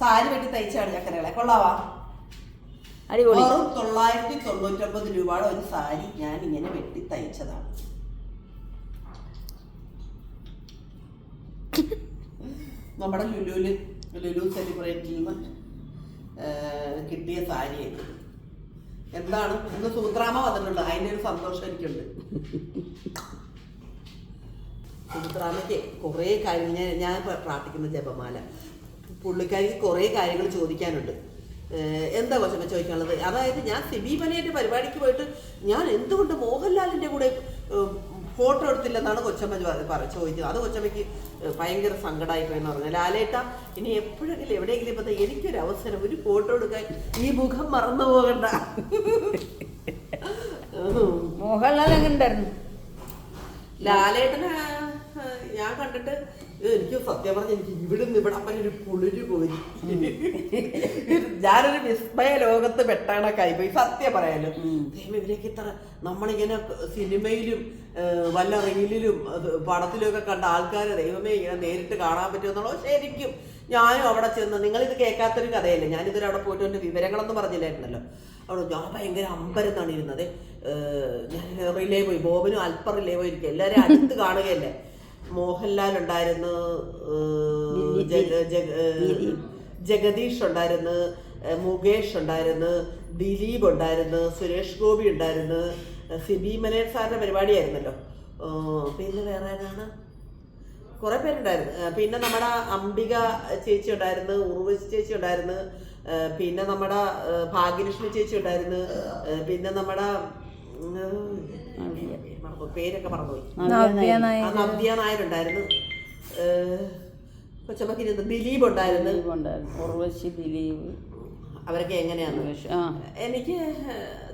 സാരി വെട്ടി തയ്ച്ചാണ് ചക്കരകളെ കൊള്ളാവാ. അടിപൊളി. വെറും തൊള്ളായിരത്തി തൊണ്ണൂറ്റൊമ്പത് രൂപയുടെ ഒരു സാരി ഞാൻ ഇങ്ങനെ വെട്ടി തയ്ച്ചതാണ്. നമ്മുടെ ലുലുവിൽ ലുലു സെലിബ്രേറ്റിൽ നിന്ന് കിട്ടിയ സാരിയായിരുന്നു എന്താണ്? ഇന്ന് സൂത്രാമ വന്നിട്ടുണ്ട്. അതിന്റെ ഒരു സന്തോഷം എനിക്കുണ്ട്. സൂത്രാമയ്ക്ക് കുറേ കാര്യങ്ങൾ ഞാൻ ഞാൻ പ്രാർത്ഥിക്കുന്ന ജപമാല. പുള്ളിക്കാരിക്ക് കുറേ കാര്യങ്ങൾ ചോദിക്കാനുണ്ട്. എന്താ വശം ചോദിക്കാനുള്ളത്? അതായത് ഞാൻ സിബി മലയുടെ പരിപാടിക്ക് പോയിട്ട് ഞാൻ എന്തുകൊണ്ട് മോഹൻലാലിന്റെ കൂടെ ഫോട്ടോ എടുത്തില്ലെന്നാണ് കൊച്ചമ്മ ചോദിച്ചത് അത് കൊച്ചമ്മയ്ക്ക് ഭയങ്കര സങ്കടമായി പോയെന്ന് പറഞ്ഞു ലാലേട്ട ഇനി എപ്പോഴെങ്കിലും എവിടെയെങ്കിലും ഇപ്പം എനിക്കൊരു അവസരം ഒരു ഫോട്ടോ എടുക്കാൻ ഈ മുഖം മറന്നു പോകണ്ട. മോഹൻലാൽ എങ്ങനെ ഉണ്ടായിരുന്നു? ലാലേട്ടനെ ഞാൻ കണ്ടിട്ട് എനിക്ക് സത്യം പറഞ്ഞ എനിക്ക് ഇവിടെ നിന്ന് ഇവിടെ അപ്പം ഒരു കുളിര് പോയി ഞാനൊരു വിസ്മയ ലോകത്ത് പെട്ടാണ് കൈപോയി സത്യം പറയാലോ. ദൈവം ഇവരൊക്കെ ഇത്ര നമ്മളിങ്ങനെ സിനിമയിലും വല്ല റീലിലും അത് പടത്തിലും ഒക്കെ കണ്ട ആൾക്കാരെ ദൈവമേ ഇങ്ങനെ നേരിട്ട് കാണാൻ പറ്റുമെന്നുള്ളത് ശരിക്കും ഞാനും അവിടെ ചെന്ന് നിങ്ങളിത് കേൾക്കാത്തൊരു കഥയല്ലേ? ഞാനിതുവരെ അവിടെ പോയിട്ട് എന്റെ വിവരങ്ങളൊന്നും പറഞ്ഞില്ലായിരുന്നല്ലോ. അവിടെ ഞാൻ ഭയങ്കര അമ്പരത്താണ് ഇരുന്നത്. ഞാൻ റിലേ പോയി. ബോബനും അല്പം റിലേ പോയി ഇരിക്കും എല്ലാവരും അടുത്ത് കാണുകയല്ലേ. മോഹൻലാൽ ഉണ്ടായിരുന്നു ജഗദീഷ് ഉണ്ടായിരുന്നു മുകേഷ് ഉണ്ടായിരുന്നു ദിലീപ് ഉണ്ടായിരുന്നു സുരേഷ് ഗോപി ഉണ്ടായിരുന്നു സിബി മലയൻ സാറിന്റെ പരിപാടിയായിരുന്നല്ലോ. പിന്നെ വേറെ ആരാണ്? കുറെ പേരുണ്ടായിരുന്നു. പിന്നെ നമ്മുടെ അംബിക ചേച്ചി ഉണ്ടായിരുന്നു ഉർവശി ചേച്ചി ഉണ്ടായിരുന്നു പിന്നെ നമ്മുടെ ഭാഗ്യലക്ഷ്മി ചേച്ചി ഉണ്ടായിരുന്നു പിന്നെ നമ്മുടെ പേരൊക്കെ മറന്നുപോയി നവ്യ നായരുണ്ടായിരുന്നു കൊച്ചമ്മക്ക് ഇരുന്ന് ദിലീപ് ഉണ്ടായിരുന്നു. ഉർവശി ദിലീപ് അവരൊക്കെ എങ്ങനെയാണ്? എനിക്ക്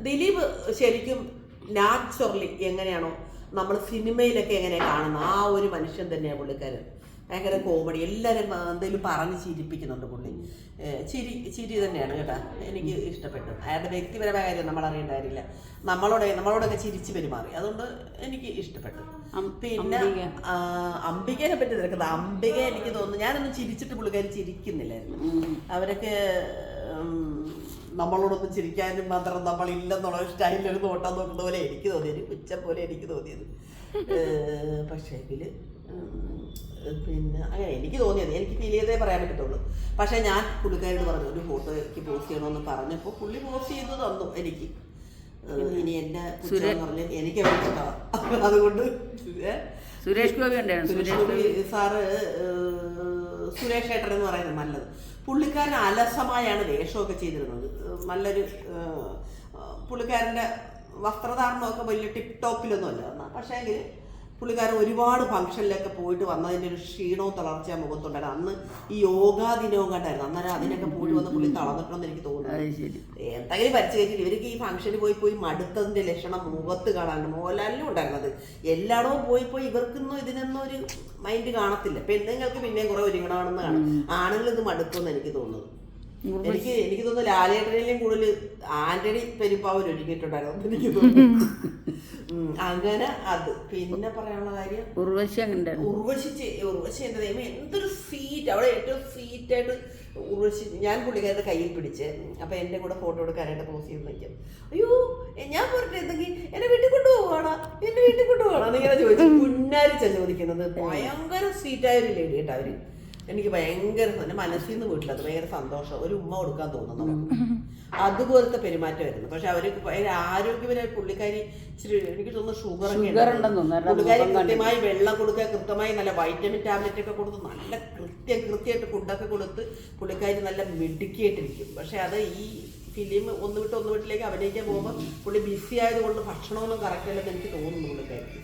ദിലീപ് ശരിക്കും നാച്ചുറലി എങ്ങനെയാണോ നമ്മൾ സിനിമയിലൊക്കെ എങ്ങനെ കാണുന്നത്? ആ ഒരു മനുഷ്യൻ തന്നെയാണ് പുള്ളിക്കാരൻ. ഭയങ്കര കോമഡി എല്ലാവരും എന്തെങ്കിലും പറഞ്ഞ് ചിരിപ്പിക്കുന്നുണ്ട് പുള്ളി. ചിരി ചിരി തന്നെയാണ് കേട്ടാ. എനിക്ക് ഇഷ്ടപ്പെട്ടു. അയാളുടെ വ്യക്തിപരമായ കാര്യം നമ്മൾ അറിയേണ്ട കാര്യമില്ല. നമ്മളോട് നമ്മളോടൊക്കെ ചിരിച്ചു പെരുമാറി. അതുകൊണ്ട് എനിക്ക് ഇഷ്ടപ്പെട്ടു. പിന്നെ അംബികേനെ പറ്റി തിരക്കുന്നത് അംബിക എനിക്ക് തോന്നുന്നു ഞാനൊന്നും ചിരിച്ചിട്ട് പുള്ളിക്കാരി ചിരിക്കുന്നില്ലായിരുന്നു. അവരൊക്കെ നമ്മളോടൊന്നും ചിരിക്കാനും മാത്രം നമ്മളില്ലെന്നുള്ള സ്റ്റൈലിൽ ഒരു നോട്ടം നോക്കുന്ന പോലെ എനിക്ക് തോന്നിയത്. ഉച്ച പോലെ എനിക്ക് തോന്നിയത്. പക്ഷേ പക്ഷേങ്കിൽ പിന്നെ അങ്ങനെ എനിക്ക് തോന്നിയത് എനിക്ക് ഫീൽ ചെയ്തേ പറയാൻ പറ്റത്തുള്ളൂ. പക്ഷേ ഞാൻ പുള്ളിക്കാരോട് പറഞ്ഞു ഒരു ഫോട്ടോ എനിക്ക് പോസ്റ്റ് ചെയ്യണമെന്ന് പറഞ്ഞപ്പോൾ പുള്ളി പോസ്റ്റ് ചെയ്ത് തന്നു എനിക്ക്. ഇനി പുച്ഛം പറഞ്ഞ് എനിക്ക് അതുകൊണ്ട് സുരേഷ് ഗോപി ഉണ്ടായിരുന്നു സുരേഷ് ഗോപി സാറ് സുരേഷ് ഏട്ടൻ എന്ന് പറയുന്നത് നല്ലത്. പുള്ളിക്കാരൻ അലസമായാണ് വേഷമൊക്കെ ചെയ്തിരുന്നത്. നല്ലൊരു പുള്ളിക്കാരന്റെ വസ്ത്രധാരണമൊക്കെ വലിയ ടിപ് ടോപ്പിലൊന്നും അല്ല പക്ഷേ പുള്ളിക്കാരൻ ഒരുപാട് ഫംഗ്ഷനിലൊക്കെ പോയിട്ട് വന്നതിന്റെ ഒരു ക്ഷീണവും തളർച്ചയും മുഖത്തുണ്ടായിരുന്നു അന്ന് ഈ യോഗാ ദിനവും കണ്ടായിരുന്നു. അന്നേരം അതിനൊക്കെ പോയിട്ട് വന്ന് പുള്ളി തളർന്നിട്ടുണ്ടെന്ന് എനിക്ക് തോന്നുന്നു. എന്തെങ്കിലും പരിച്ചു ഇവർക്ക് ഈ ഫംഗ്ഷന് പോയി പോയി മടുത്തതിന്റെ ലക്ഷണം മുഖത്ത് കാണാനുണ്ട് മോഹൻലാലിനും ഉണ്ടായിരുന്നത്. എല്ലായിടവും പോയി പോയി ഇവർക്കൊന്നും ഇതിനൊന്നും ഒരു മൈൻഡ് കാണത്തില്ല. പെണ്ണുങ്ങൾക്ക് പിന്നെയും കുറെ ഒരുങ്ങണമെന്ന് കാണും. ആണുങ്ങൾ ഇത് മടുക്കുമെന്ന് എനിക്ക് തോന്നുന്നു. എനിക്ക് എനിക്ക് തോന്നുന്നു ലാലേട്ടനിലും കൂടുതൽ ആന്റണി പെരുപ്പാവൻ ഒരുങ്ങിയിട്ടുണ്ടായിരുന്നു എനിക്ക് തോന്നുന്നു. അങ്ങനെ അത്. പിന്നെ പറയാനുള്ള കാര്യം ഉർവശി അങ്ങനെ ഉർവശി ഉർവശി എന്റെ ദൈവം എന്തൊരു സീറ്റ് അവിടെ ഏറ്റവും സീറ്റായിട്ട് ഉർവശി ഞാൻ പുള്ളിക്കാരുടെ കയ്യിൽ പിടിച്ച് അപ്പൊ എന്റെ കൂടെ ഫോട്ടോ എടുക്കാനായിട്ട് പോസ് ചെയ്ത് നിൽക്കും. അയ്യോ ഞാൻ പറഞ്ഞിട്ട് എന്തെങ്കിൽ എന്നെ വീട്ടിൽ കൊണ്ടുപോവാടാ എന്നെ വീട്ടിൽ കൊണ്ടുപോകണം എന്നിങ്ങനെ ചോദിച്ചു. പുന്നാരിച്ച ചോദിക്കുന്നത്. ഭയങ്കര സീറ്റായ ഒരു ലേഡി കേട്ടോ അവർ. എനിക്ക് ഭയങ്കര എന്റെ മനസ്സിൽ നിന്ന് വീട്ടിലത് ഭയങ്കര സന്തോഷം. ഒരു ഉമ്മ കൊടുക്കാൻ തോന്നുന്നു നമുക്ക്. അതുപോലത്തെ പെരുമാറ്റമായിരുന്നു പക്ഷെ അവർ ഭയങ്കര ആരോഗ്യപരമായ പുള്ളിക്കാരി ഇച്ചിരി എനിക്ക് തോന്നുന്നു ഷുഗർ പുള്ളിക്കാരി കൃത്യമായി വെള്ളം കൊടുക്കുക കൃത്യമായി നല്ല വൈറ്റമിൻ ടാബ്ലറ്റ് ഒക്കെ കൊടുത്ത് നല്ല കൃത്യ കൃത്യമായിട്ട് ഫുഡൊക്കെ കൊടുത്ത് പുള്ളിക്കാരി നല്ല മിടുക്കിയായിട്ടിരിക്കും പക്ഷെ അത് ഈ ഫിലിം ഒന്ന് വിട്ട് ഒന്ന് വീട്ടിലേക്ക് അഭിനയിക്കാൻ പോകുമ്പോൾ പുള്ളി ബിസി ആയതുകൊണ്ട് ഭക്ഷണമൊന്നും കറക്റ്റ് അല്ലെന്ന് എനിക്ക് തോന്നുന്നു പുള്ളിക്കാരിക്ക്.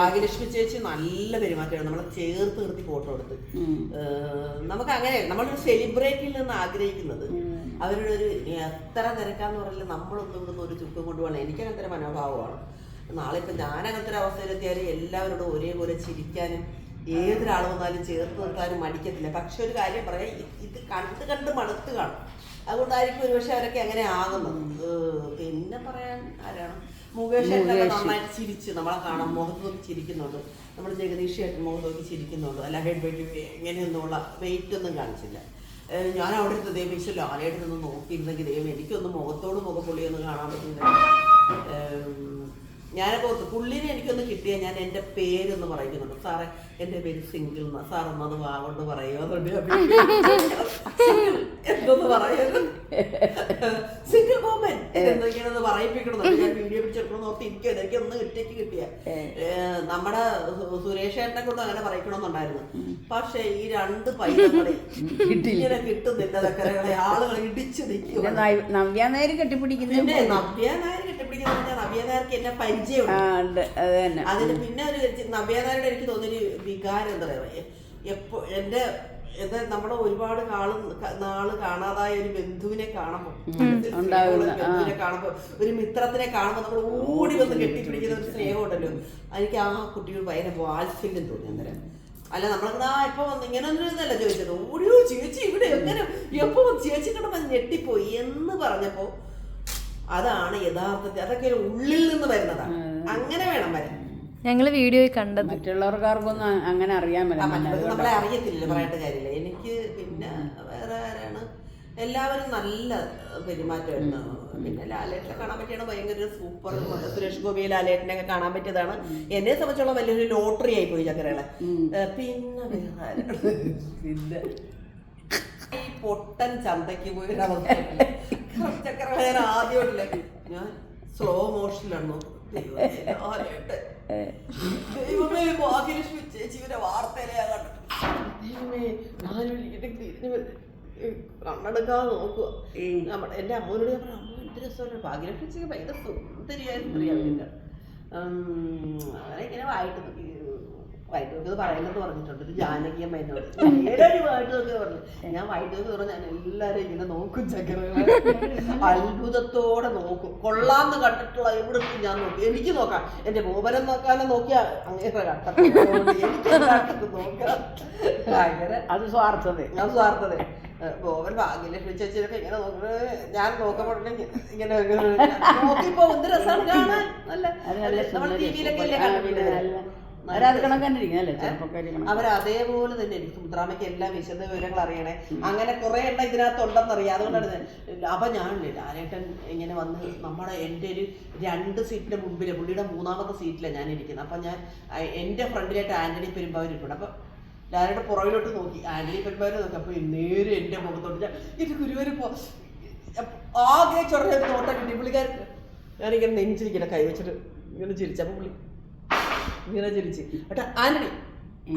ഭാഗ്യലക്ഷ്മി ചേച്ചി നല്ല പെരുമാറ്റമാണ്. നമ്മളെ ചേർത്ത് നിർത്തി ഫോട്ടോ എടുത്ത്. നമുക്ക് അങ്ങനെ നമ്മളൊരു സെലിബ്രേറ്റിൽ നിന്ന് ആഗ്രഹിക്കുന്നത്. അവരുടെ ഒരു എത്ര തിരക്കാന്ന് പറഞ്ഞാൽ നമ്മളൊന്നും ഇവിടുന്ന് ഒരു ചുക്കം കൊണ്ടുപോകണം എനിക്ക് അങ്ങനത്തെ മനോഭാവമാണ്. നാളെ ഇപ്പം ഞാൻ അങ്ങനത്തെ ഒരു അവസ്ഥയിലെത്തിയാൽ എല്ലാവരോടും ഒരേപോലെ ചിരിക്കാനും ഏതൊരാൾ വന്നാലും ചേർത്ത് നിർത്താനും മടിക്കത്തില്ല. പക്ഷെ ഒരു കാര്യം പറയാം. ഇത് കണ്ട് കണ്ട് മടുത്ത് കാണും. അതുകൊണ്ടായിരിക്കും ഒരുപക്ഷെ അവരൊക്കെ അങ്ങനെ ആകുന്നത്. പിന്നെ പറയാൻ ആരാണ്? മുകേഷ് ഏട്ടനൊക്കെ നന്നായിട്ട് ചിരിച്ച് നമ്മളെ കാണാൻ മുഖത്ത് നോക്കി ചിരിക്കുന്നുണ്ട്. നമ്മൾ ജഗദീഷായിട്ട് മുഖം നോക്കി ചിരിക്കുന്നുണ്ട്. അല്ല ഹെഡ് വെയിറ്റ് എങ്ങനെയൊന്നുമുള്ള വെയിറ്റ് ഒന്നും കാണിച്ചില്ല. ഞാൻ അവിടെ ഇരുന്ന് ദൈവം ഈശ്വര ലാലയായിട്ട് നിന്ന് നോക്കിയിരുന്നെങ്കിൽ ദൈവം എനിക്കൊന്ന് മുഖത്തോട് മുഖപ്പൊളിയൊന്ന് കാണാൻ പറ്റുന്നില്ല ഞാനൊക്കെ ഓർത്തു പുള്ളിനെ എനിക്കൊന്ന് കിട്ടിയ ഞാൻ എന്റെ പേരൊന്ന് പറയുന്നുണ്ട് സാറേ എന്റെ പേര് സിംഗിൾ എന്നാ. സാർ ഒന്നത് വാഗൊണ്ട് പറയുമോ? എന്തോന്ന് പറയുന്നത് വുമൻ എന്തൊക്കെയാണെന്ന് പറയിപ്പിക്കണം. ഞാൻ വീഡിയോ പിടിച്ചെടുക്കണം ഓർത്ത് എനിക്ക് എനിക്ക് ഒന്ന് ഒറ്റയ്ക്ക് കിട്ടിയ. നമ്മുടെ സു- സുരേഷ് ഏട്ടനെ കൊണ്ട് അങ്ങനെ പറയിക്കണമെന്നുണ്ടായിരുന്നു. പക്ഷെ ഈ രണ്ട് പൈസകളെ ഇങ്ങനെ കിട്ടുന്നില്ല. തക്കരകളെ ആളുകൾ ഇടിച്ചു നിൽക്കും നവ്യ- നായർ കെട്ടിപ്പിടിക്കുന്നു നവ്യ നായർ കെട്ടിപ്പിടിക്കുന്ന നവ്യ നായർക്ക് എന്നെ പരിചയമുണ്ട്. അതിന് പിന്നെ ഒരു നവ്യ നായരുടെ എനിക്ക് തോന്നിയൊരു വികാരം എന്താ പറയുക എപ്പോ എന്റെ എന്താ നമ്മുടെ ഒരുപാട് കാൾ നാൾ കാണാതായ ഒരു ബന്ധുവിനെ കാണുമ്പോൾ ബന്ധുവിനെ കാണുമ്പോൾ ഒരു മിത്രത്തിനെ കാണുമ്പോൾ നമ്മൾ ഓടി വന്ന് കെട്ടിപ്പിടിക്കുന്ന ഒരു സ്നേഹം ഉണ്ടല്ലോ. എനിക്ക് ആ കുട്ടിയോട് ഭയങ്കര വാത്സല്യം തോന്നി അന്നേരം. അല്ല നമ്മളങ്ങനെ ആ എപ്പോ വന്ന് ഇങ്ങനെ ഒന്നും ഇതല്ല ചോദിച്ചത്. ഓടിയോ ചേച്ചി ഇവിടെ എങ്ങനെ? എപ്പോ ചേച്ചി കണ്ടപ്പോ ഞെട്ടിപ്പോയി എന്ന് പറഞ്ഞപ്പോ അതാണ് യഥാർത്ഥത്തിൽ അതൊക്കെ ഉള്ളിൽ നിന്ന് വരുന്നതാണ്. അങ്ങനെ വേണം വരാൻ. ഞങ്ങൾ വീഡിയോയിൽ കണ്ടത്. മറ്റുള്ളവർക്കാർക്കൊന്നും ആർക്കൊന്നും അങ്ങനെ അറിയാൻ പറ്റില്ല. നമ്മളെ അറിയത്തില്ല പറയേണ്ട കാര്യമില്ല. എനിക്ക് പിന്നെ വേറെ ആരാണ്? എല്ലാവരും നല്ല പെരുമാറ്റമായിരുന്നു പിന്നെ ലാലേട്ടനെ കാണാൻ പറ്റിയാണ് ഭയങ്കര സൂപ്പർ സുരേഷ് ഗോപി ലാലേട്ടനെ ഒക്കെ കാണാൻ പറ്റിയതാണ്. എന്നെ സംബന്ധിച്ചോളം വലിയൊരു ലോട്ടറി ആയി പോയി ചക്കരകളെ പിന്നെ വേറെ? പിന്നെ. ഈ പൊട്ടൻ ചന്തയ്ക്ക് പോയി. ചക്കരകളെ ഞാൻ ആദ്യമായിട്ടില്ല? ഞാൻ സ്ലോ മോഷനിലാണ് നോക്കുന്നത്. ദൈവമേ, ഭാഗ്യലക്ഷ്മി ചേച്ചി ഇവരെ വാർത്തയിലെ ഞാൻ കണ്ടിട്ടുണ്ട് ദൈവമേ ഞാനൊരു വീട്ടിൽ തിരിഞ്ഞു വന്ന് കണ്ണെടുക്കാതെ നോക്കുക നമ്മുടെ എന്റെ അമ്മോനോട് ഞാൻ പറഞ്ഞു അമ്മ എന്ത് രസമാണ് ഭാഗ്യലക്ഷ്മി ചേച്ചി ഭയങ്കര സുന്ദരിയായ സ്ത്രീയാണ് അങ്ങനെ ഇങ്ങനെ വായിട്ട് നോക്കി പറയുന്നത് പറഞ്ഞിട്ടുണ്ട്. ഒരു ജാനകിയമ്മേനോട് ഏതൊരു പറഞ്ഞു ഞാൻ വൈറ്റ് നോക്കി പറഞ്ഞു ഞാൻ എല്ലാവരും ഇങ്ങനെ നോക്കും ചക്കരകളെ അത്ഭുതത്തോടെ നോക്കും. കൊള്ളാന്ന് കണ്ടിട്ടുള്ള എവിടെ ഞാൻ നോക്കി. എനിക്ക് നോക്കാം. എന്റെ ഗോപരം നോക്കാനും നോക്കിയാ അങ്ങനെ എനിക്ക് നോക്കാം. അങ്ങനെ അത് സ്വാർത്ഥത. ഞാൻ സ്വാർത്ഥത. ഗോപൻ ഭാഗ്യലക്ഷ്മി ചേച്ചിയൊക്കെ ഇങ്ങനെ നോക്കുന്നത് ഞാൻ നോക്കുമ്പോൾ ഇങ്ങനെ നോക്കിപ്പോ എന്ത് രസമാണ് കാണാൻ. നല്ല അത് നമ്മൾ ടി വിയിലൊക്കെ അല്ലേ ആ, കണ്ടിട്ടുള്ളത് പിന്നെ നല്ല- അവരത് കണക്കന്നിരിക്കുന്നല്ലേ ചെറുപ്പക്കാരി കണക്ക്. അവർ അതേപോലെ തന്നെ എനിക്ക് സുദ്രാമയ്ക്ക് എല്ലാ വിശദ വിവരങ്ങൾ അറിയണേ. അങ്ങനെ കുറെ എണ്ണം ഇതിനകത്ത് ഉണ്ടെന്നറിയാം അതുകൊണ്ടാണ്. അപ്പൊ ഞാനില്ലേ ലാലേട്ടൻ ഇങ്ങനെ വന്ന് നമ്മുടെ എന്റെ ഒരു രണ്ട് സീറ്റിന്റെ മുമ്പിൽ പുള്ളിയുടെ മൂന്നാമത്തെ സീറ്റിലാണ് ഞാൻ ഇരിക്കുന്നത് അപ്പൊ ഞാൻ എന്റെ എന്റെ ഫ്രണ്ടിലായിട്ട് ആന്റണി പെരുമ്പാവൂർ ഇരിപ്പുണ്ട്. അപ്പൊ ലാലേട്ടൻ പുറകിലോട്ട് നോക്കി. ആന്റണി പെരുമ്പാവൂർ നോക്കി. അപ്പൊ നേരെ എന്റെ മുഖത്തോട്ട് ഞാൻ ഇത് ഗുരുവരും ആകെ ചൊറേ നോട്ടം കിട്ടി. പുള്ളിക്കാരൻ ഞാനിങ്ങനെ നെഞ്ചിരിക്കണ കൈവച്ചിട്ട് ഇങ്ങനെ ചിരിച്ചപ്പോ പുള്ളി ഇങ്ങനെ ചിരിച്ച്. കേട്ടോ ആന്റണി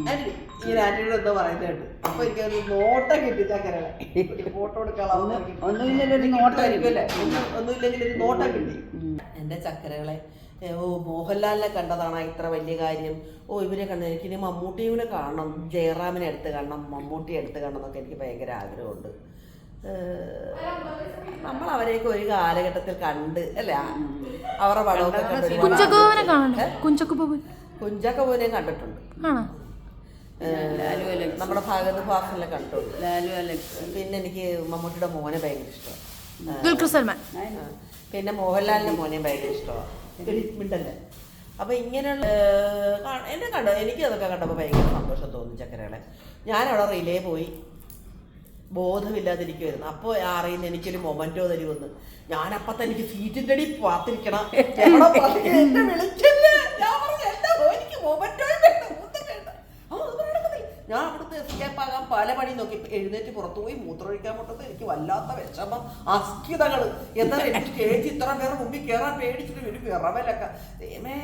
ആന്റണി ഇങ്ങനെ ആന്റണിയോട് എന്തോ പറയുന്നത് കേട്ടു. അപ്പൊ എനിക്ക് ഒരു നോട്ടം കിട്ടി. ചക്കരകളെ ഫോട്ടോ എടുക്കാനുള്ള ഒന്നുമില്ലെങ്കിൽ ഒരു നോട്ടം കിട്ടി. എന്റെ ചക്കരകളെ ഓ മോഹൻലാലിനെ കണ്ടതാണ് ഇത്ര വലിയ കാര്യം. ഓ ഇവരെ കണ്ടത് എനിക്ക് ഇനി മമ്മൂട്ടിയെ കാണണം ജയറാമിനെ എടുത്ത് കാണണം മമ്മൂട്ടിയെ എടുത്ത് കാണണം എന്നൊക്കെ എനിക്ക് ഭയങ്കര ആഗ്രഹമുണ്ട്. നമ്മൾ അവരെയൊക്കെ ഒരു കാലഘട്ടത്തിൽ കണ്ട് അല്ലേ? അവരുടെ പടമൊക്കെ കുഞ്ചക്കോവനെ കുഞ്ചക്കുബോബൻ കുഞ്ചാക്ക പോലെയും കണ്ടിട്ടുണ്ട്. ആണോ? ലാലു അലക്സ്. നമ്മുടെ ഭാഗത്ത് ഫാസിലെ കണ്ടിട്ടുണ്ട്. ലാലു അലക്സ്. പിന്നെ എനിക്ക് മമ്മൂട്ടിയുടെ മോനെ ഭയങ്കര ഇഷ്ടമാണ്. ദുൽഖർ സൽമാൻ. പിന്നെ മോഹൻലാലിന്റെ മോനെ ഭയങ്കര ഇഷ്ടമാണ്. മിണ്ടല്ലേ? അപ്പൊ ഇങ്ങനെയുള്ള എന്നെ കണ്ടോ എനിക്ക് അതൊക്കെ കണ്ടപ്പോൾ ഭയങ്കര സന്തോഷം തോന്നി ചക്കരകളെ. ഞാനവിടെ അവിടെ റിലേ പോയി. ബോധമില്ലാതിരിക്കുമായിരുന്നു അപ്പോൾ അറിയുന്ന എനിക്കൊരു മൊമെന്റോ തരുമെന്ന്. ഞാനപ്പത്തെ എനിക്ക് സീറ്റിന്റെ അടി പാത്തിരിക്കണം? എന്നെ വിളിക്കല്ലേ ഞാൻ പറഞ്ഞു എന്താ എനിക്ക് മൊമെന്റോയും വേണ്ട ഒന്നും വേണ്ട ആ, അത് പറയണമെന്നില്ല. എസ്കേപ്പ് ആകാൻ പല പണി നോക്കി. എഴുന്നേറ്റ് പുറത്തു പോയി മൂത്രമൊഴിക്കാൻ മുട്ടത്ത് എനിക്ക് വല്ലാത്ത വിഷമം. അസ്ഥിതകൾ എന്താ എനിക്ക് സ്റ്റേജ് ഇത്ര പേരുടെ മുമ്പിൽ കയറാൻ പേടിച്ചിട്ട് ഒരു വിറവലൊക്കെ. ദൈവമേ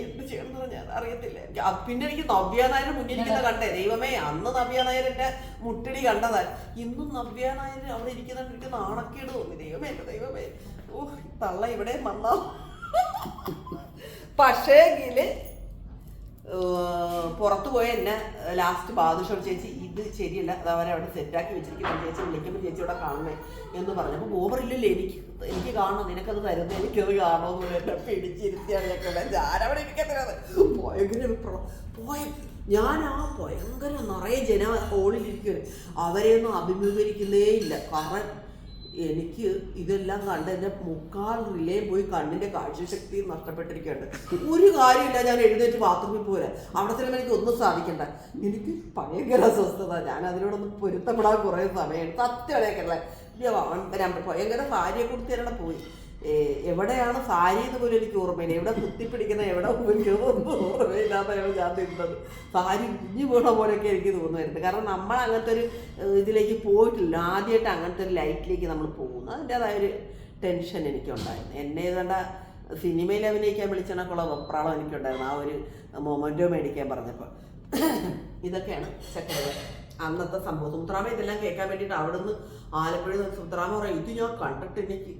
എന്ത് ചെയ്യണമെന്ന് ഞാൻ അറിയത്തില്ല. പിന്നെ എനിക്ക് നവ്യ നായർ മുന്നിരിക്കുന്ന കണ്ടേ. ദൈവമേ അന്ന് നവ്യ നായരിന്റെ മുട്ടിടി കണ്ടതാ. ഇന്നും നവ്യ നായർ അവിടെ ഇരിക്കുന്ന എനിക്ക് നാണക്കേട് തോന്നി. ദൈവമേ എന്റെ ദൈവമേ. ഓ തള്ള ഇവിടെ വന്നാ? പക്ഷേങ്കിൽ പുറത്തു പോയ എന്നെ ലാസ്റ്റ് ബാദുഷോട് ചേച്ചി ഇത് ശരിയല്ല അത് അവരവിടെ സെറ്റാക്കി വെച്ചിരിക്കുന്നു. ചേച്ചി വിളിക്കുമ്പോൾ ചേച്ചി ഇവിടെ കാണണേ എന്ന് പറഞ്ഞു. പറഞ്ഞപ്പോൾ ഓവറില്ലല്ലോ എനിക്ക്. എനിക്ക് കാണണം നിനക്കത് തരുന്നത് എനിക്കത് കാണണമെന്ന് എന്നെ പിടിച്ചിരുത്തിയാണ് ഞാൻ ഞാനവിടെ ഇരിക്കത്തില്ല ഭയങ്കര പോയ ഞാൻ ആ ഭയങ്കര നിറയെ ജന ഹോളിലിരിക്കുന്നത് അവരെയൊന്നും അഭിമുഖീകരിക്കുന്നേ ഇല്ല. കാരണം എനിക്ക് ഇതെല്ലാം കണ്ട് എന്റെ മുക്കാൽ റിലേ പോയി കണ്ണിന്റെ കാഴ്ചശക്തി നഷ്ടപ്പെട്ടിരിക്കുകയാണ്. ഒരു കാര്യമില്ല ഞാൻ എഴുന്നേറ്റ് ബാത്റൂമിൽ പോരാ. അവിടെ തന്നെ എനിക്ക് ഒന്നും സാധിക്കണ്ട. എനിക്ക് ഭയങ്കര അസ്വസ്ഥത. ഞാൻ അതിനോടൊന്ന് പൊരുത്തപ്പെടാൻ കുറേ സമയം സത്യമാണേക്കല്ലേ ഭയങ്കര ഭാര്യയെ കുറിച്ച് പോയി. ഏ, എവിടെയാണ് സാരി എന്ന് പോലും എനിക്ക് ഓർമ്മയില്ല. എവിടെ കുത്തിപ്പിടിക്കുന്ന എവിടെ ഓർമ്മയില്ലാതെയാണ് ഞാൻ തിരുന്നത് സാരി കുഞ്ഞു പോണ പോലെയൊക്കെ എനിക്ക് തോന്നുമായിരുന്നു. കാരണം നമ്മൾ അങ്ങനത്തെ ഒരു ഇതിലേക്ക് പോയിട്ടില്ല. ആദ്യമായിട്ട് അങ്ങനത്തെ ഒരു ലൈറ്റിലേക്ക് നമ്മൾ പോകുന്നു. അതിന്റെതായ ഒരു ടെൻഷൻ എനിക്കുണ്ടായിരുന്നു. എന്നെ ഏതാണ്ട സിനിമയിൽ അഭിനയിക്കാൻ വിളിച്ചണക്കുള്ള വെപ്രാളം എനിക്കുണ്ടായിരുന്നു. ആ ഒരു മൊമെന്റോ മേടിക്കാൻ പറഞ്ഞപ്പോൾ. ഇതൊക്കെയാണ് ചക്കരകൾ അന്നത്തെ സംഭവം. സുത്രാമ ഇതെല്ലാം കേൾക്കാൻ വേണ്ടിയിട്ട് അവിടെ നിന്ന് ആലപ്പുഴയിൽ സുത്രാമ പറയും ഇത് ഞാൻ കണ്ടിട്ട് എനിക്ക്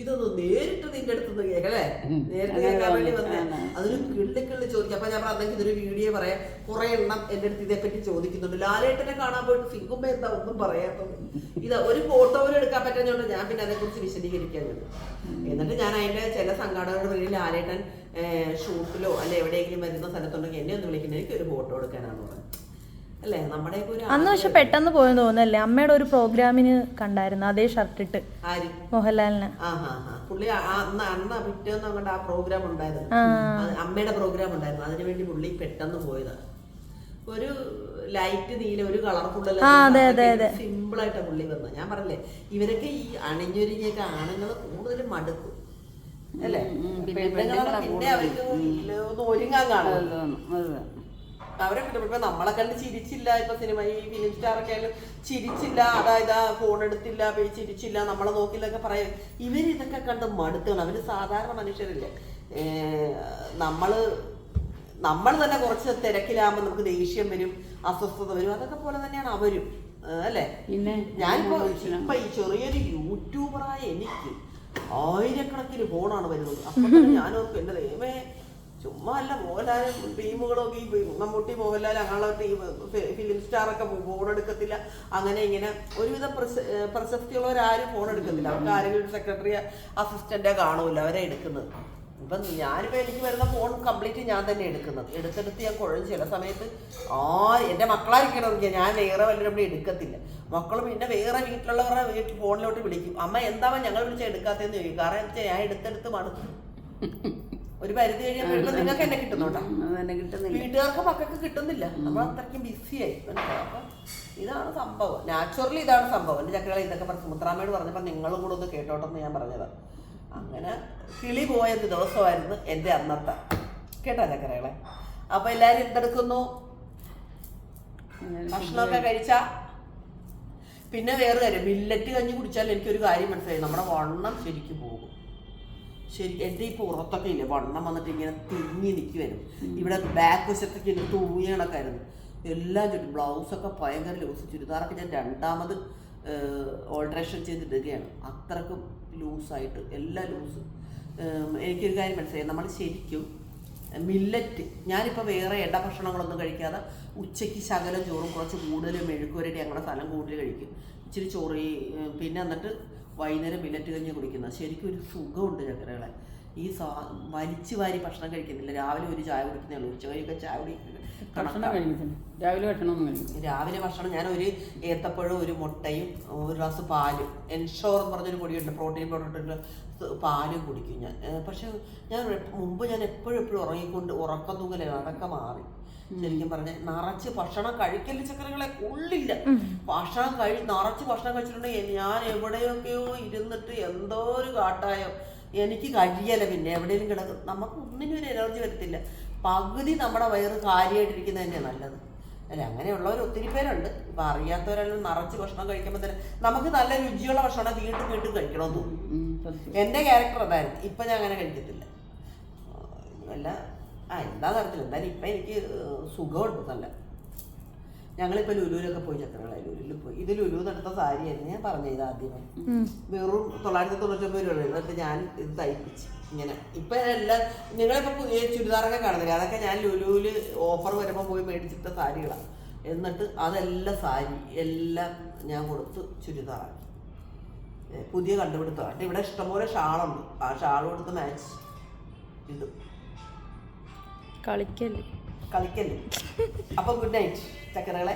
ഇതൊന്ന് നേരിട്ട് നിന്റെ അടുത്ത് നിന്ന് കേൾക്കല്ലേ നേരിട്ട് കേൾക്കാൻ വേണ്ടി വന്നേ. അതൊരു കിള്ളി കിള്ളി ചോദിക്കും. അപ്പൊ ഞാൻ പറഞ്ഞെങ്കിൽ ഇതൊരു വീഡിയോ പറയാം. കുറെ എണ്ണം എന്റെ അടുത്ത് ഇതേപ്പറ്റി ചോദിക്കുന്നുണ്ട്. ലാലേട്ടനെ കാണാൻ പോയിട്ട് സിംഗുമ്പ എന്താ ഒന്നും പറയാത്തത്? ഇത് ഒരു ഫോട്ടോ പോലും എടുക്കാൻ പറ്റുന്നതുകൊണ്ട് ഞാൻ പിന്നെ അതേക്കുറിച്ച് വിശദീകരിക്കാൻ എന്നിട്ട് ഞാൻ അതിന്റെ ചില സംഘാടകരുടെ പേരിൽ ലാലേട്ടൻ ഷൂട്ടിലോ അല്ലെ എവിടെയെങ്കിലും വരുന്ന സ്ഥലത്തുണ്ടെങ്കിൽ എന്നെ ഒന്ന് വിളിക്കുന്ന എനിക്ക് ഒരു ഫോട്ടോ എടുക്കാനാണ് പറഞ്ഞത്. അല്ലേ? നമ്മുടെ അന്ന് പക്ഷെ പെട്ടെന്ന് പോയെന്ന് തോന്നുന്നല്ലേ അമ്മയുടെ ഒരു പ്രോഗ്രാമിന് കണ്ടായിരുന്നു അതേ ഷർട്ട് ഇട്ട്. ആര്? മോഹൻലാലിന്. പുള്ളി അന്ന് അന്ന് പിറ്റേന്ന് അങ്ങോട്ട് ആ പ്രോഗ്രാം ഉണ്ടായിരുന്നു. അമ്മയുടെ പ്രോഗ്രാം ഉണ്ടായിരുന്നു. അതിനു വേണ്ടി പുള്ളി പെട്ടെന്ന് പോയതാണ് ഒരു ലൈറ്റ് നീല ഒരു കളർഫുള്ള ആ, അതെ, അതെ, അതെ. സിമ്പിൾ ആയിട്ട് പുള്ളി വന്നത്. ഞാൻ പറഞ്ഞില്ലേ ഇവരൊക്കെ ഈ അണിഞ്ഞൊരിഞ്ഞൊക്കെ ആണുങ്ങൾ കൂടുതലും മടുക്കും. അല്ലേ. പിന്നെ അവർക്ക് ഒരുങ്ങാൻ കാണും. അത്. അവരെ ഇപ്പൊ നമ്മളെ കണ്ട് ചിരിച്ചില്ല. ഇപ്പൊ സിനിമ ഈ ഫിലിം സ്റ്റാർ ഒക്കെ ആയാലും ചിരിച്ചില്ല. അതായത് ആ ഫോൺ എടുത്തില്ല പേ ചിരിച്ചില്ല നമ്മളെ നോക്കില്ലൊക്കെ പറയാം. ഇവരിതൊക്കെ കണ്ട് മടുത്തുകൾ അവർ സാധാരണ മനുഷ്യരല്ലേ. നമ്മൾ നമ്മൾ തന്നെ കുറച്ച് തിരക്കിലാകുമ്പോൾ നമുക്ക് ദേഷ്യം വരും അസ്വസ്ഥത വരും. അതൊക്കെ പോലെ തന്നെയാണ് അവരും. അല്ലെ? പിന്നെ ഞാനിപ്പോ ഇപ്പൊ ഈ ചെറിയൊരു യൂട്യൂബറായ എനിക്ക് ആയിരക്കണക്കിന് ഫോണാണ് വരുന്നത്. അപ്പൊ ഞാനോർക്കും ഞാൻ ഓർക്കും എന്റെ ദൈവമേ ചുമ്മാ അല്ല മോഹൻലാലും ടീമുകളൊക്കെ ഈ മമ്മൂട്ടി മോഹൻലാൽ അങ്ങനെയുള്ള ടീം ഫിലിം സ്റ്റാറൊക്കെ ഫോൺ എടുക്കത്തില്ല അങ്ങനെ ഇങ്ങനെ ഒരുവിധം പ്രശസ്തിയുള്ളവരാരും ഫോൺ എടുക്കത്തില്ല അവർക്ക് ആരെങ്കിലും സെക്രട്ടറി അസിസ്റ്റന്റേ കാണൂല അവരെ എടുക്കുന്നത്. ഇപ്പം ഞാനിപ്പോ എനിക്ക് വരുന്ന ഫോൺ കംപ്ലീറ്റ് ഞാൻ തന്നെ എടുക്കുന്നത്. എടുത്തെടുത്ത് ഞാൻ കുഴഞ്ഞ് ചില സമയത്ത് ആ എന്റെ നോക്കിയാൽ ഞാൻ വേറെ വല്ലവരും എടുക്കത്തില്ല. മക്കൾ പിന്നെ വേറെ വീട്ടിലുള്ളവരുടെ വീട്ടിൽ ഫോണിലോട്ട് വിളിക്കും. അമ്മ എന്താവാ ഞങ്ങൾ വിളിച്ചാൽ എടുക്കാത്തതെന്ന് ചോദിക്കും. കാരണം വെച്ചാൽ ഞാൻ എടുത്തെടുത്ത് മടുത്തു. ഒരു പരിധി കഴിയുമ്പോൾ നിങ്ങൾക്ക് എന്നെ കിട്ടുന്നുണ്ടോ വീട്ടുകാർക്ക് മക്കൾക്ക് കിട്ടുന്നില്ല. നമ്മൾ അത്രയ്ക്കും ബിസിയായി? അപ്പൊ ഇതാണ് സംഭവം. നാച്ചുറലി ഇതാണ് സംഭവം. എന്റെ ചക്രകളെ ഇതൊക്കെ പറഞ്ഞു സുമിത്രാമ്മയോട് പറഞ്ഞപ്പോൾ നിങ്ങളും കൂടെ ഒന്ന് കേട്ടോട്ടെന്ന് ഞാൻ പറഞ്ഞത്. അങ്ങനെ കിളി പോയ ദിവസമായിരുന്നു എന്റെ അന്നത്തെ. കേട്ടോ ചക്കരകളെ? അപ്പൊ എല്ലാരും എന്തെടുക്കുന്നു? ഭക്ഷണമൊക്കെ കഴിച്ച? പിന്നെ വേറെ കാര്യം. മില്ലറ്റ് കഞ്ഞി കുടിച്ചാൽ എനിക്കൊരു കാര്യം മനസ്സിലായി. നമ്മുടെ വണ്ണം ശരിക്കും പോകും. ശരി എന്റെ ഈ പുറത്തൊക്കെ ഇല്ലേ? വണ്ണം വന്നിട്ട് ഇങ്ങനെ തിങ്ങി നിൽക്കുമായിരുന്നു ഇവിടെ ബാക്ക് വശത്തൊക്കെ ഇങ്ങനെ തൂങ്ങിയണൊക്കെ കണക്കായിരുന്നു എല്ലാം ചുറ്റും ബ്ലൗസൊക്കെ ഭയങ്കര ലൂസ് ചുരിദാറൊക്കെ ഞാൻ രണ്ടാമത് ഓൾട്രേഷൻ ചെയ്തിടുകയാണ് അത്രക്കും ലൂസായിട്ട് എല്ലാം ലൂസ് എനിക്കൊരു കാര്യം മനസ്സിലായി. നമ്മൾ ശരിക്കും മില്ലറ്റ് ഞാനിപ്പോൾ വേറെ ഇട ഭക്ഷണങ്ങളൊന്നും കഴിക്കാതെ ഉച്ചയ്ക്ക് ശകലം ചോറും കുറച്ച് കൂടുതൽ മെഴുക്കുവരട്ടി അങ്ങനെ സ്ഥലം കൂടുതൽ കഴിക്കും. ഇച്ചിരി ചോറി പിന്നെ എന്നിട്ട് വൈകുന്നേരം മില്ലറ്റ് കഞ്ഞി കുടിക്കുന്നത്. ശരിക്കും ഒരു സുഖമുണ്ട് ചക്കരകളെ. ഈ സാ വലിച്ചു വാരി ഭക്ഷണം കഴിക്കുന്നില്ല. രാവിലെ ഒരു ചായ കുടിക്കുന്നേ ഉള്ളൂ. ഉച്ചവരെയൊക്കെ ചായ ഭക്ഷണം കഴിക്കത്തില്ല രാവിലെ ഭക്ഷണമൊന്നും രാവിലെ ഭക്ഷണം ഞാൻ ഒരു ഏത്തപ്പഴം ഒരു മുട്ടയും ഒരു ഗ്ലാസ് പാലും എൻഷോർ എന്ന് പറഞ്ഞൊരു പൊടിയുണ്ട്. പ്രോട്ടീൻ പൗഡർ പാലും കുടിക്കും ഞാൻ. പക്ഷെ ഞാൻ മുമ്പ് ഞാൻ എപ്പോഴും എപ്പോഴും ഉറങ്ങിക്കൊണ്ട് ഉറക്കം തൂങ്ങലേ അതൊക്കെ മാറി. ശരിക്കും പറഞ്ഞ നിറച്ച് ഭക്ഷണം കഴിക്കൽ ചക്കരകളെ കൊള്ളില്ല ഭക്ഷണം കഴി നിറച്ച് ഭക്ഷണം കഴിച്ചിട്ടുണ്ടെങ്കിൽ ഞാൻ എവിടെയൊക്കെയോ ഇരുന്നിട്ട് എന്തോ ഒരു കാട്ടായോ എനിക്ക് കഴിയല പിന്നെ എവിടെയെങ്കിലും കിടക്കും നമുക്ക് ഒന്നിനും ഒരു എനർജി വരത്തില്ല. പകുതി നമ്മുടെ വയറ് കാര്യമായിട്ടിരിക്കുന്നത് തന്നെ നല്ലത്. അല്ല അങ്ങനെയുള്ളവർ ഒത്തിരി പേരുണ്ട്. ഇപ്പൊ അറിയാത്തവരെല്ലാം നിറച്ച് ഭക്ഷണം കഴിക്കുമ്പോൾ തന്നെ നമുക്ക് നല്ല രുചിയുള്ള ഭക്ഷണം വീണ്ടും വീണ്ടും കഴിക്കണമെന്ന് തോന്നും എന്റെ എന്റെ ക്യാരക്ടർ അതായിരുന്നു. ഇപ്പം ഞാൻ അങ്ങനെ കഴിക്കത്തില്ല. അല്ല ആ എന്താ തരത്തില്ല എന്തായാലും ഇപ്പം എനിക്ക് സുഖമുണ്ട് നല്ല. ഞങ്ങളിപ്പോൾ ലുലുവിലൊക്കെ പോയി ചക്രങ്ങളെ ലുലുവിൽ പോയി. ഇത് ലുലു നടത്ത സാരിയായിരുന്നു ഞാൻ പറഞ്ഞു ഇത് ആദ്യമേ? വെറും തൊള്ളായിരത്തി തൊണ്ണൂറ്റൊമ്പത് രൂപ എന്നിട്ട് ഞാൻ ഇത് തയ്പ്പിച്ച്. ഇങ്ങനെ. ഇപ്പൊ എല്ലാം നിങ്ങളിപ്പോ പുതിയ ചുരിദാറൊക്കെ കാണുന്നില്ല? അതൊക്കെ ഞാൻ ലുലുവിൽ ഓഫർ വരുമ്പോൾ പോയി മേടിച്ചിട്ട സാരികളാണ് എന്നിട്ട് അതെല്ലാം സാരി എല്ലാം ഞാൻ കൊടുത്ത് ചുരിദാറാക്കി. പുതിയ കണ്ടുപിടുത്തമാണ് ഇവിടെ ഇഷ്ടംപോലെ ഷാളുണ്ട്. ആ ഷാൾ കൊടുത്ത് മാച്ച് ഇത് കളിക്കല്ലേ? കളിക്കല്ലേ? അപ്പൊ ഗുഡ് നൈറ്റ് ചക്കരകളെ.